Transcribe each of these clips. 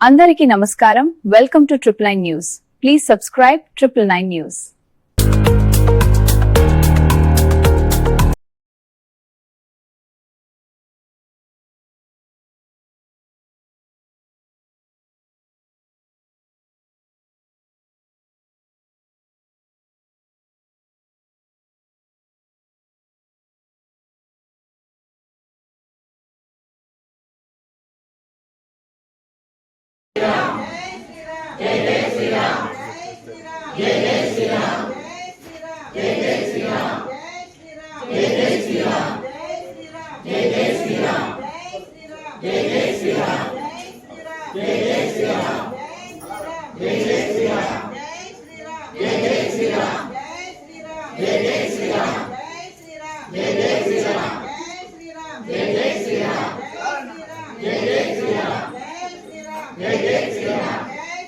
అందరికీ నమస్కారం. Welcome to triple nine news. Please subscribe triple nine news.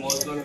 మోసం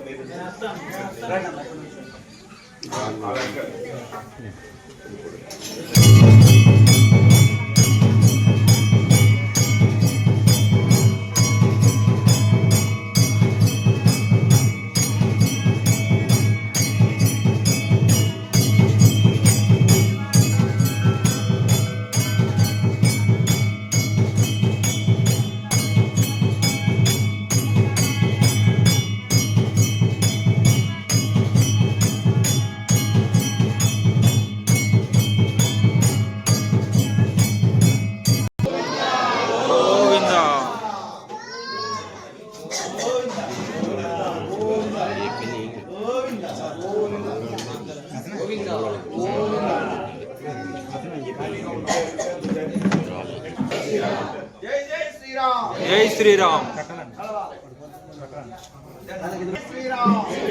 శ్రీరామ్. శ్రీరామ్ జై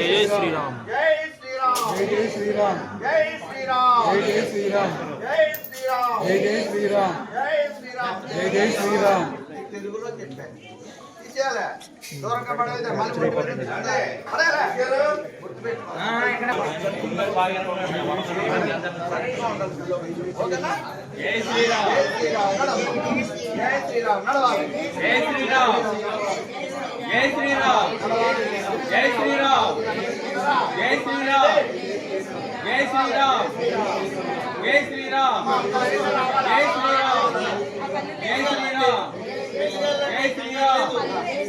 జై శ్రీరామ్. జై శ్రీరామ్ జై శ్రీరామ్. జై శ్రీరామ్ జై శ్రీరామ్. జై శ్రీరామ్ జై జై శ్రీరామ్. జై శ్రీరామ్ జై జై శ్రీరామ్. తెలుగులో చెప్పాను తీసేయాలి దూరంగా పడేది మళ్ళీ. అదే పడేయాలి. గుర్తుపెట్టుకో. ఓకేనా? జై శ్రీరామ్ నడవాలి. జై శ్రీరామ్ నడవాలి జై శ్రీరామ్ జై శ్రీరామ్ జై శ్రీరామ్ జై శ్రీరామ్ జై శ్రీరామ్ జై శ్రీరామ్ జై శ్రీరామ్ జై శ్రీరామ్ జై శ్రీరామ్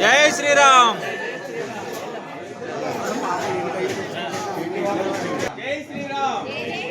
జై శ్రీరామ్ జై శ్రీరామ్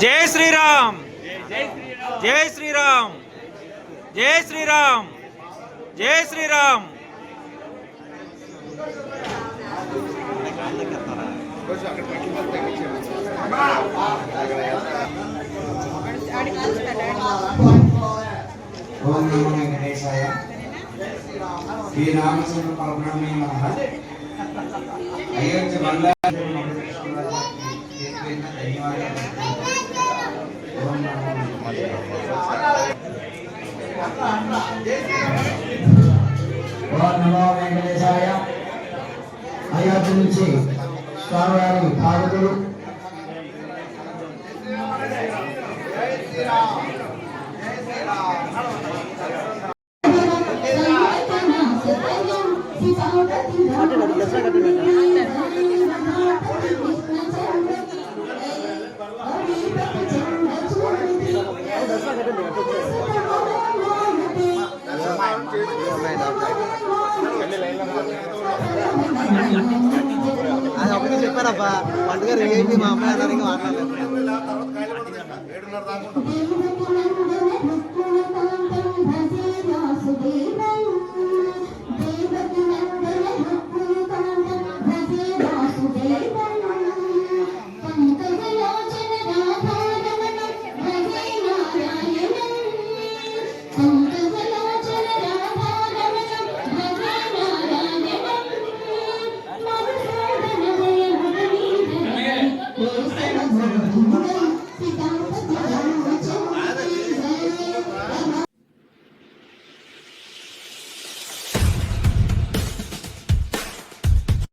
जय श्री राम जय श्री राम जय श्री राम जय श्री राम ఓం నమో వెంకటేశాయ శ్రీరామచంద్ర పరబ్రహ్మే నమ అయోధ్య మండల వెంకటేశాయ అయోధ్య నుంచి స్వామివారి భాగతులు జై శ్రీరామ్ జై శ్రీరామ్ చెప్పారబ్బా. వంట గారు ఏంటి మా అమ్మాయి మాట్లాడలేదు.